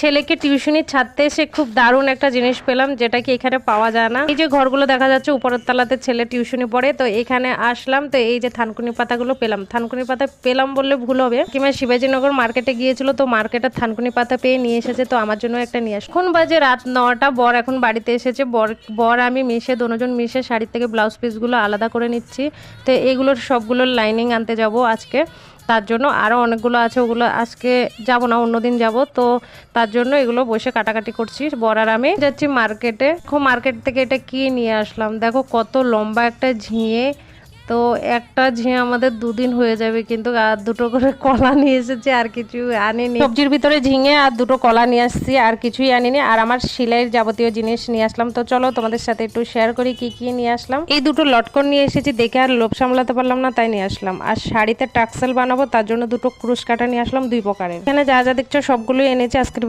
ছেলেকে টিউশনি ছাড়তে এসে খুব দারুণ একটা জিনিস পেলাম, যেটা কি এখানে পাওয়া যায় না। এই যে ঘরগুলো দেখা যাচ্ছে, উপরের তলাতে ছেলে টিউশনি পড়ে, তো এখানে আসলাম, তো এই যে থানকুনি পাতাগুলো পেলাম। থানকুনি পাতা পেলাম বললে ভুল হবে। কিংবা শিবাজীনগর মার্কেটে গিয়েছিল, তো মার্কেটে থানকুনি পাতা পেয়ে নিয়ে এসেছে, তো আমার জন্য একটা নিয়ে আস এখন বাজে রাত নটা, বর এখন বাড়িতে এসেছে। বর বর, আমি, মিশে দুজন মিশে শাড়ি থেকে ব্লাউজ পিসগুলো আলাদা করে নিচ্ছি। তো এগুলোর সবগুলোর লাইনিং আনতে যাব আজকে। তার জন্য আরও অনেকগুলো আছে, ওগুলো আজকে যাব না, অন্যদিন যাব। তো তার জন্য এগুলো বসে কাটাকাটি করছি। বরার আমি যাচ্ছি মার্কেটে দেখো মার্কেট থেকে এটা কি নিয়ে আসলাম? দেখো কত লম্বা একটা ঝিঙে। তো একটা ঝিঙে আমাদের দুদিন হয়ে যাবে কিন্তু আর দুটো করে কলা নিয়ে এসেছি, আর কিছু আনিনি। সবজির ভিতরে ঝিঙে আর দুটো কলা নিয়ে আসছি, আর কিছুই আনিনি। আর আমার সেলাইয়ের যাবতীয় জিনিস নিয়ে আসলাম। তো চলো তোমাদের সাথে একটু শেয়ার করি কি কি নিয়ে আসলাম। এই দুটো লটকন নিয়ে এসেছি দেখে আর লোভ সামলাতে পারলাম না, তাই নিয়ে আসলাম। আর শাড়িতে টাক্সেল বানাবো, তার জন্য দুটো ক্রুশ কাটা নিয়ে আসলাম দুই প্রকারের। এখানে যা যা দেখছ সবগুলোই এনেছি, আজকের